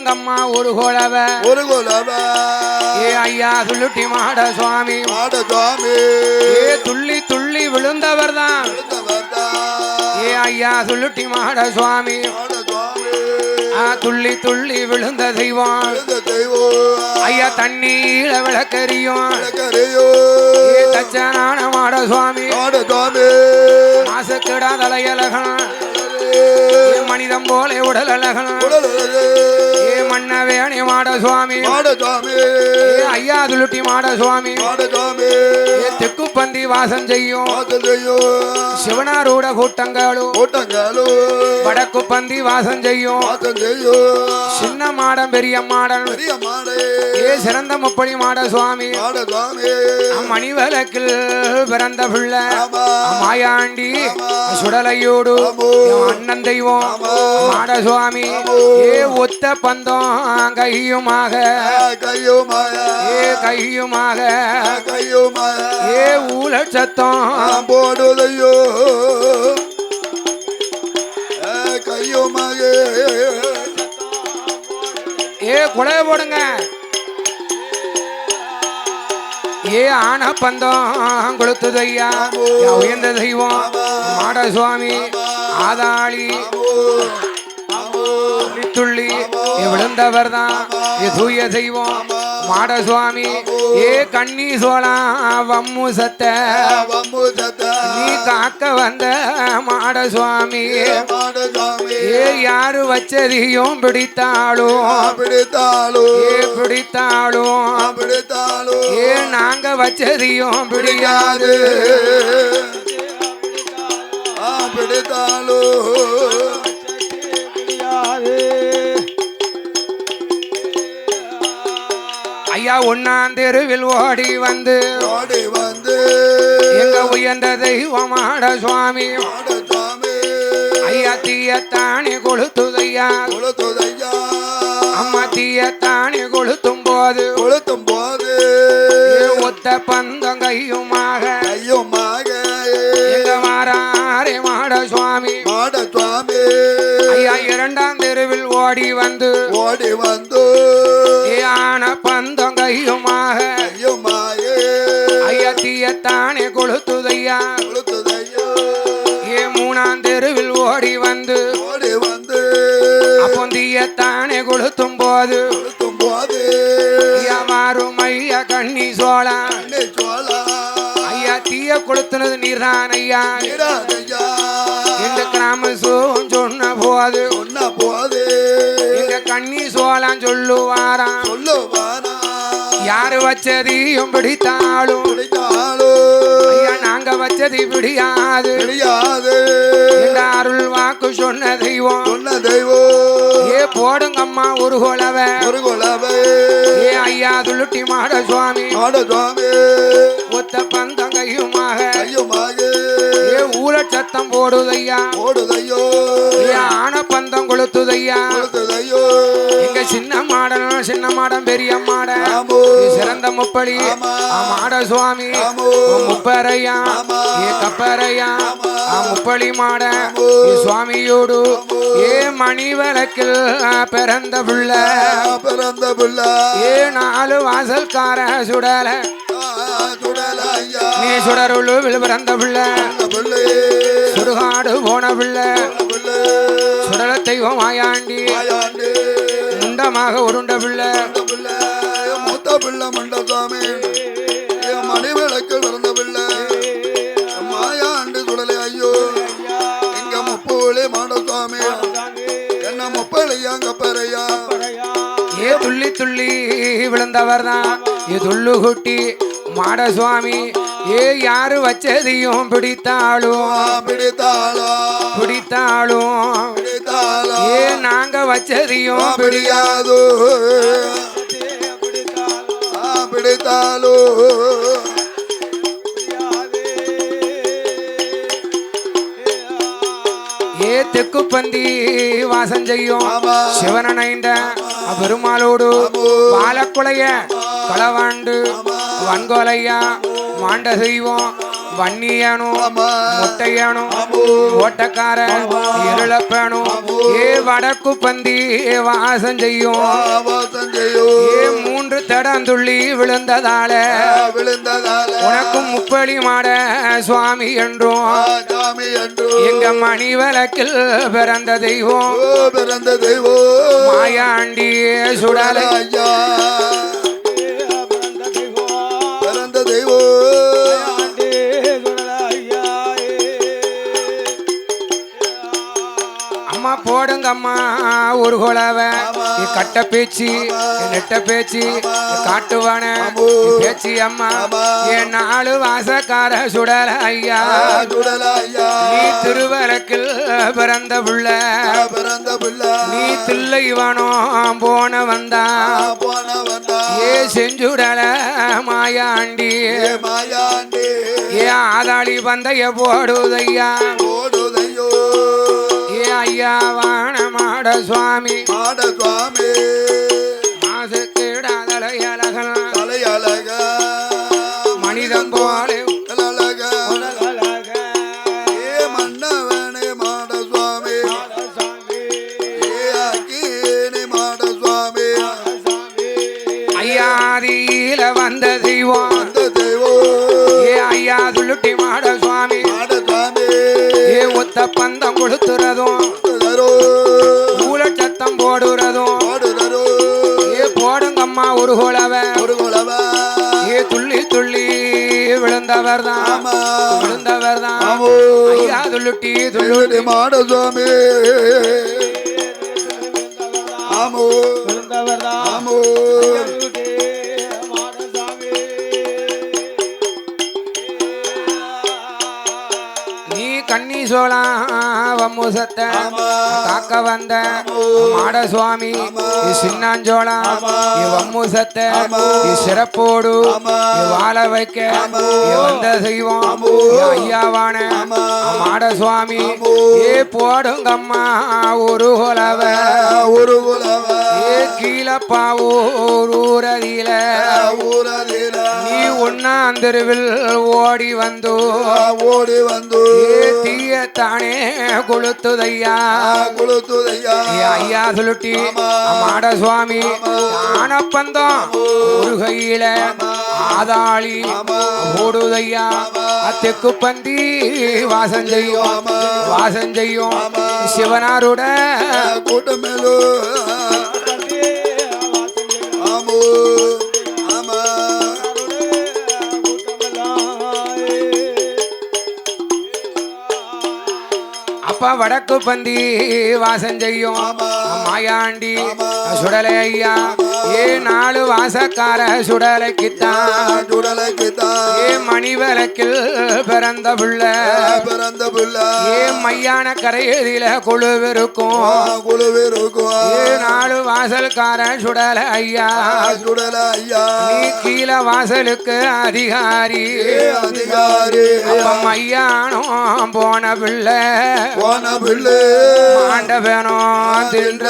போடுங்கம்மா ஒரு குழவ ஒரு குலவ. ஏ ஐயா சுள்ளுட்டி மாட சுவாமி. மாட சுவாமி. ஏ துள்ளி துள்ளி விழுந்தவர் தான் ஏ ஐயா சுள்ளுட்டி மாட சுவாமி. துள்ளி துள்ளி விழுந்த தெய்வம். ஐயா தண்ணீர விளக்கறியும். தச்சனான மாட சுவாமி. மாட சுவாமி. மாசக்கிடா தலையழகன் ஏ மனிதம் போல உடல் அழகன் மாட சுவாமி. ஏ ஐயா துளுட்டி மாட சுவாமி. மாட சுவாமி. ஏ தெக்கு பந்தி வாசம் செய்யும். வாசல் செய்யும். சிவனாரூட கூட்டங்களும் கூட்டங்காலு. வடக்கு பந்தி வாசம் செய்யும். சின்ன மாடம் பெரிய மாடன். பெரிய ஏ சிறந்த முப்படி மாட சுவாமி. மணிவலக்கில் பிறந்த பிள்ளை. மாயாண்டி சுடலையோடு அண்ணன் தெய்வம். மாட சுவாமி. ஏ ஒத்த பந்தம். கையுமாக. கையோ மாயா ஏ கையுமாக. கையோ மாயா ஏ ஊழல் சத்தம். போடுதையோ. கையோ மகே ஏ குலைய போடுங்க. ஏ ஆன பந்தம் கொளுத்துது ஐயா என் உயர்ந்த தெய்வம். மாட சுவாமி ஆதாளி. துள்ளி விழுந்தவர் தான் ஏ தூய செய்வோம் மாட சுவாமி ஏ கண்ணி சோழா வம்மு சத்த. நீ காக்க வந்த மாட சுவாமி ஏ யாரு வச்சதையும் பிடித்தாலும் பிடித்தாலோ ஏ பிடித்தாலும் பிடித்தாலோ ஏ நாங்க வச்சதையும் பிடியாது பிடித்தாலும். ஐயா ஒன்னாம் தெருவில் ஓடி வந்து ஓடி வந்து எங்க உயர்ந்த தெய்வமாட சுவாமி. ஐயா தீயத்தானி கொளுத்துதையா. கொளுத்துதையா. அம்மா தீயத்தானி கொளுத்தும் போது கொளுத்தும் போது ஒத்த பந்தம் கையுமாக ஐயும் மாக எங்க மாறாரே மாட சுவாமி. மாட சுவாமி. ஐயா இரண்டாம் தெருவில் ஓடி வந்து ஓடி வந்து ஆன பந்தம் கையுமாக ஐயும் மாயே ஐயா தீயத்தானே கொளுத்துதையா? கொளுத்துதையா? ஏ மூணாம் தெருவில் ஓடி வந்து ஓடி வந்து அப்போ தீயத்தானே கொளுத்தும் போது கொளுத்தும் போது மாறும் ஐயா கண்ணி சோழா? சோழா? ஐயா தீய கொளுத்துனது நீர்தான் ஐயா எங்க கிராம சோம் சொன்ன போது சொன்ன போது கண்ணி சோழான் சொல்லுவாராம் சொல்லுவானா யாரு வச்சதையும் பிடித்தாலும். பிடித்தாலோ ஐயா நாங்க வச்சது பிடியாது. தெரியாது எங்க அருள் வாக்கு சொன்ன தெய்வம். சொன்ன தெய்வம். ஏ போடுங்கம்மா ஒரு குலவ. ஒரு குலவை. ஏ ஐயா துளுட்டி மாட சுவாமி. மாட சுவாமி. ஒத்த பந்தம் கையுமாக. ஏ ஊழ சத்தம் போடுதையா. ஓடுதையோ ஏ ஆன பந்தம் கொளுத்துதையா. கொடுத்ததையோ எங்க சின்ன மாடன் சின்ன மாடன் பெரிய ஏ சிறந்த முப்படி மாட சுவாமி. முப்பரையா. ஏ கப்பரையா முப்பளி மாட. சுவாமியோடு ஏ மணி விளக்கில் பிறந்த புள்ள. பிறந்த புள்ள. ஏ நாலு வாசல்கார சுடல. நீ சுடருள் பிறந்த புள்ள. சுடுகாடு போன புள்ள. பிள்ளை. சுடல தெய்வம் ஆயாண்டி முண்டமாக உருண்ட புள்ள. மூத்த பிள்ளை மண்டசாமி. மணி விளக்கில் பிறந்த பிள்ளை. மாயாண்டு சுடலை ஐயோ. எங்க முப்போலே மாடசாமி என்ன முப்பளையா கப்பரையா ஏ துள்ளி துள்ளி விழுந்தவர் தான் ஏ துள்ளு குட்டி மாட சுவாமி ஏ யாரு வச்சதையும் பிடித்தாலும் பிடித்தாளா? பிடித்தாலும் பிடித்தாளா? ஏ நாங்க வச்சதையும் பிடியா பிடியாதோ ஆ, பிடித்தாலோ ஏ தெக்கு பந்தி வாசம் செய்யும். சிவனனைண்ட பெருமாளோடு பாலக்குளைய களவாண்டு வன்கொலையா மாண்ட செய்வோம் வன்னியனும் முட்டையனும் ஆமோ. ஓட்டக்கார இருளப்பேனும் ஏ வடக்கு பந்தி வாசம் செய்யும். ஏ மூன்று தடந்துள்ளி விழுந்ததால விழுந்ததால. உனக்கும் முப்படி மாட சுவாமி என்றும். எங்க மணி விளக்கில் பிறந்த தெய்வம். பிறந்த தெய்வோ மாயாண்டி சுடலை ஐயா. அம்மா போடுங்கம்மா ஒரு குலவ நீ கட்ட பேச்சு நெட்ட பேச்சு காட்டுவான. பேச்சு அம்மா. என் நாலு வாசக்கார சுடல ஐயா. நீ திருவரக்கில் பிறந்த புள்ள. பிறந்த பிள்ளை. நீ தில்லைவனம் போன வந்தா. போன வந்தா. ஏ செஞ்சுடல மாயாண்டி. மாயாண்டி. ஏ ஆதாளி பந்தைய போடுதையா. ஓடுதையோ ஐயா வாணமாட சுவாமி. மாட சுவாமி. மாசுக்கிடாதலை அழகன் பந்தம் கொடுத்துறதும். தரோ ஊல சத்தம் போடுறதும். ஏ போடுங்கம்மா ஒரு குலவ ஏ துள்ளி துள்ளி விழுந்தவர் தான் விழுந்தவர் தான் ஐயா துள்ளுட்டி துள்ளுட்டி. துள்ளுடி வம்முசத்த காக்க வந்த மாட சுவாமி சின்னாஞ்சோளா வம்முசத்த சிறப்போடு வாழ வைக்க வந்த செய்வோம் ஐயாவான மாட சுவாமி ஏ போடுங்கம்மா ஒரு குலவ. ஒரு குலவ. ஏ கீழப்பாவூர் ஊரதியில. ஊரதில நீ ஒன்னாந்தருவில் ஓடி வந்து. ஓடி வந்து. ஏ தீயத்தானே கொளுத்துதையா? குளுத்துதையா? ஐயா சொல்லுட்டி மாட சுவாமி ஆனப்பந்தம் ஒரு கையில ஆதாளி ஓடுதையா? அத்தெக்கு பந்தி வாசம் செய்யும் வாசம் செய்யும். சிவனாருட கூட்டமேலோ அப்பா வடக்கு பந்தி வாசம் செய்யும். மாயாண்டி. சுடலை ஐயா ஏ நாலு வாசக்கார சுடலைக்குத்தான். சுடலைக்குத்தான் ஏ மணி விளக்கில் பிறந்த புள்ள. பிறந்த பிள்ளை ஏ மையான கரையதில குழுவிருக்கும். குழுவிருக்கும் ஏ நாலு வாசல்கார சுடலை ஐயா. சுடல ஐயா நீ கீழ வாசலுக்கு அதிகாரி. அதிகாரி மையானம் போன பிள்ளை. போன பிள்ளை. ஆண்டவனும் தின்ற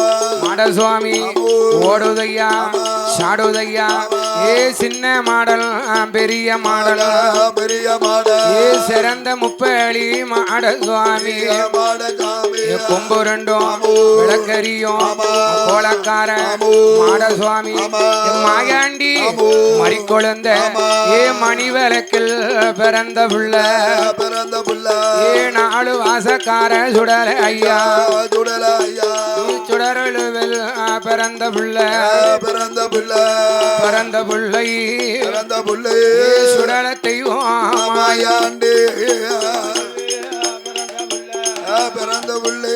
முப்பளி மாடசுவாமி ஓடுதையா சாடுதையா ஏ சின்ன மாடல் பெரிய மாடல். பெரிய மாட ஏ சிறந்த முப்பளி மாடசுவாமி. மாட ஏ கொம்பு ரெண்டும் விளக்கரியும் கோலக்கார மாடசுவாமி. ஏ மாயாண்டி மறிக்கொழுந்த ஏ மணி விளக்கில் பிறந்த புள்ள பிறந்த பிள்ளை. ஏ நாலு வாசக்கார சுடல ஐயா. சுடல ஐயா. சுடரழுவில் பிறந்த புள்ள. பிறந்த பிள்ளை. பிறந்த புள்ளை. பிறந்த பிள்ளை. சுடல தெய்வம் மாயாண்டி பிறந்த பிள்ளை.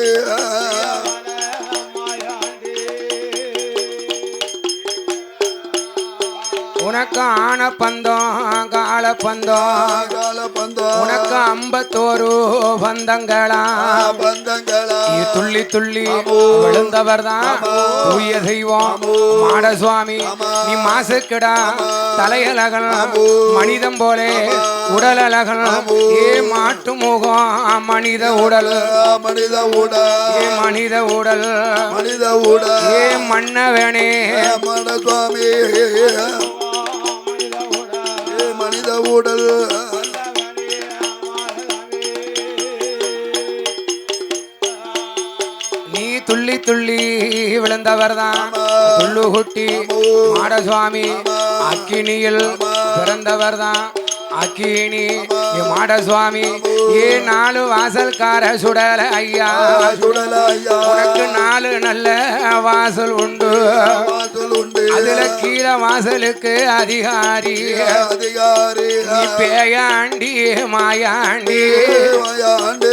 உனக்கு ஆன பந்தம் உனக்கு ஐம்பத்தோரு பந்தங்களா? பந்தங்களா. துள்ளி துள்ளி விழுந்தவர் தான் தூய தெய்வம். மாடசுவாமி நீ மாசுக்கிடா தலையழகன் மனிதம் போலே உடல் அழகன் ஏ மாட்டு முகம் மனித உடல். மனித உடல். ஏ மனித உடல். மனித உடல். ஏ மன்னவனே. மன சுவாமி ஏ மனித உடல். நீ துள்ளி துள்ளி விழுந்தவர் தான் துள்ளு குட்டி மாடசுவாமி. அக்கினியில் பிறந்தவர் தான் அக்கினி மாடசுவாமி. ஏ நாலு வாசல்கார சுடல ஐயா. சுடல ஐயா. உனக்கு நாலு நல்ல வாசல் உண்டு. வாசல் உண்டு. அதுல கீழே வாசலுக்கு அதிகாரி. அதிகாரி. பேயாண்டி மாயாண்டி. மாயாண்டு.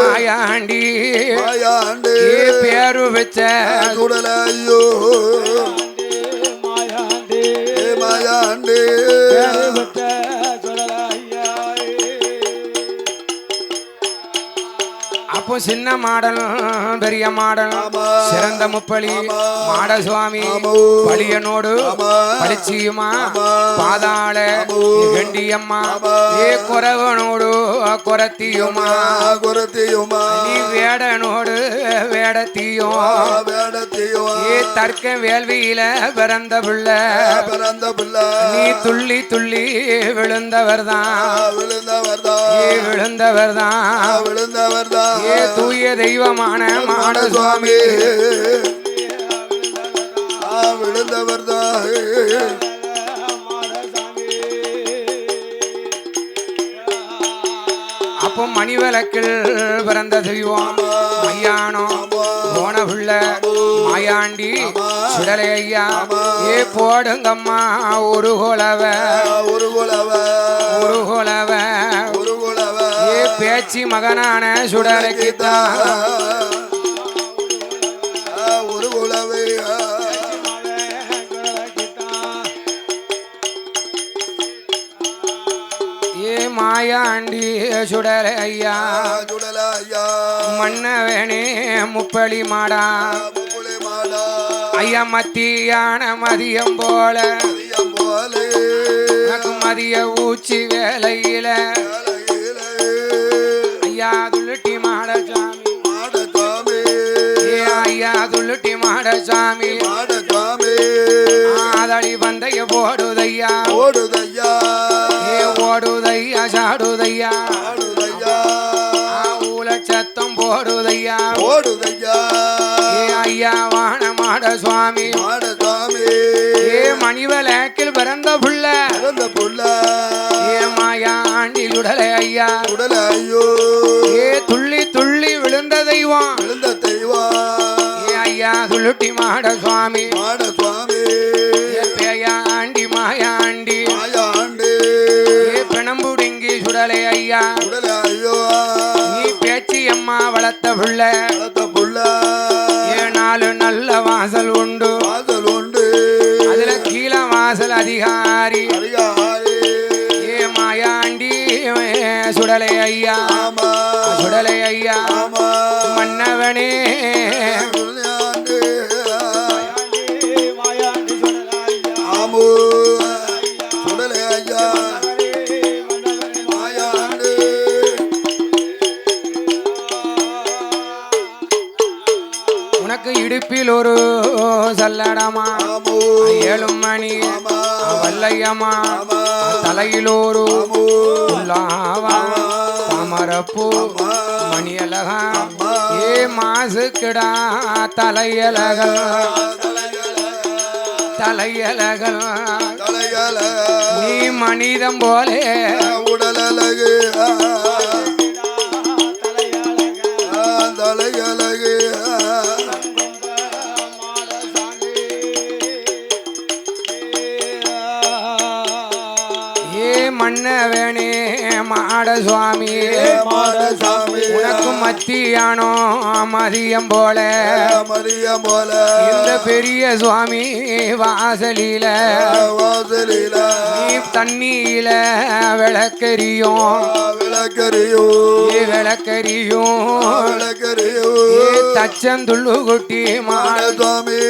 மாயாண்டி. மாயாண்டு. பேரு வச்ச சுடல ஐயோ. ஏ மாயாண்டு. அப்போ சின்ன மாடல் பெரிய மாடல். சிறந்த முப்பளி மாடசுவாமி. பழியனோடு பளிச்சியுமா பாதாள கண்டியம்மா. ஏ குறவனோடு குரத்தியுமா? குரத்தையுமா? நீ வேடனோடு வேடத்தியும். வேடத்தையும். ஏ தர்க்க வேள்வியில பிறந்த பிள்ளை. பிறந்த பிள்ளை. நீ துள்ளி துள்ளி விழுந்தவர் தான் விழுந்தவர்தான். ஏ விழுந்தவர் தான் ஏ தூய தெய்வமான மாடசுவாமி ஆ விழுந்தவர்தான். அப்போ மணிவிளக்கில் பிறந்த தெய்வம் மையானம் புள்ள மாயாண்டி சுடலை ஐயா ஏ போடுங்கம்மா ஒரு குலவ ஒரு குலவ ஒரு குலவ ஒரு குலவ ஏ பேச்சு மகனான சுடலைக்கு ஒரு குலவே மாயாண்டி சுடலை ஐயா சுடல ஐயா மன்னவேணே முப்பளி மாடா. ஐயா மத்தியான மதியம் போல. மதிய ஊச்சி வேலையில. ஐயா துளுட்டி மாடசாமி மாடசாமி ஐயா துளுட்டி மாடசாமி மாடசாமி ஆதளி பந்தைய போடுதையா. ஓடுதையா ஏ ஓடுதையா சாடுதையா. போடுதையா? ஓடுதையா ஏ ஐயா வான மாட சுவாமி. ஏ மணிவலேக்கில் பிறந்த புள்ள. பிறந்த புள்ள. ஏ மாயா ஆண்டிலுடலை ஐயா. உடல ஐயோ. ஏ துள்ளி துள்ளி விழுந்த தெய்வம். விழுந்த தெய்வம். ஏ ஐயா துள்ளுட்டி மாட சுவாமி. மாடசுவாமி ஏ பேயா ஆண்டி மாயா ஆண்டி. மாயாண்டு ஏ பிணம்புடுங்கி சுடலை ஐயா. உடல அம்மா வளர்த்த புள்ள. வளர்த்த புள்ள. ஏ நாலு நல்ல வாசல் உண்டு. வாசல் உண்டு. அதுல கீழ வாசல் அதிகாரி. அறியாரி ஏ மாயாண்டி சுடலை ஐயா. சுடலை ஐயா. மன்னவனே இடுப்பில் ஒரு சல்லடமா ஆமோ ஏழும் மணி ஆமா வல்லையம்மா ஆமா தலையில் ஒரு ஆமோ புல்லாவா தாமரப்பூ மணியழகா ஏ மாசுக்கிடா தலையழகல் தலையழகல் தலையல நீ மனிதம் போலே. உடலழகு. ஏ மன்னவேணே மாட சுவாமி. மாடசாமி உனக்கு மச்ச மத்தியானம் மதியம் போல. மரியம் போல. இந்த பெரிய சுவாமி வாசலில. வாசலில. நீ தண்ணியில விளக்கரியும் விளக்கரியும் விளக்கறியோ ஏ தச்சந்துள்ளு குட்டி மாட. சுவாமி.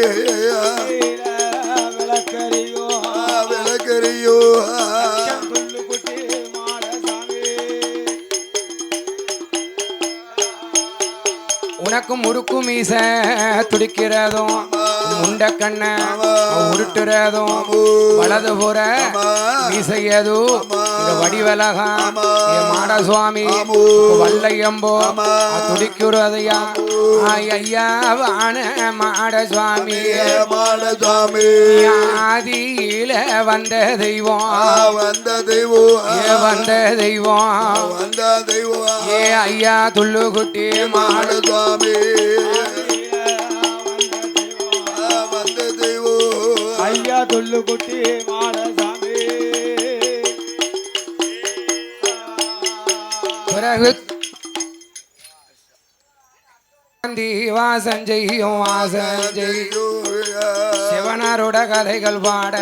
உனக்கு முறுக்கு மீச துடிக்கிறதும் முண்ட கண்ண உருட்டுறதும் வலது புற மீசையது இங்க வடிவலகம் என் மாட சுவாமி வல்லையம்போ துடிக்கிறதையா? ஐயா வான மாட சுவாமி மாட சுவாமி ஆதியில வந்த தெய்வம். வந்த தெய்வம். ஏ வந்த தெய்வம். வந்த தெய்வம். ஏ ஐயா துள்ளு குட்டி மாட மாட சுவாமி வந்த தெய்வம். ஐயா துள்ளு குட்டி மாடசாமி பிறகு காந்தி வாசம் செய்யும் வாசம் செய்யும். சிவனாரோட கதைகள் பாட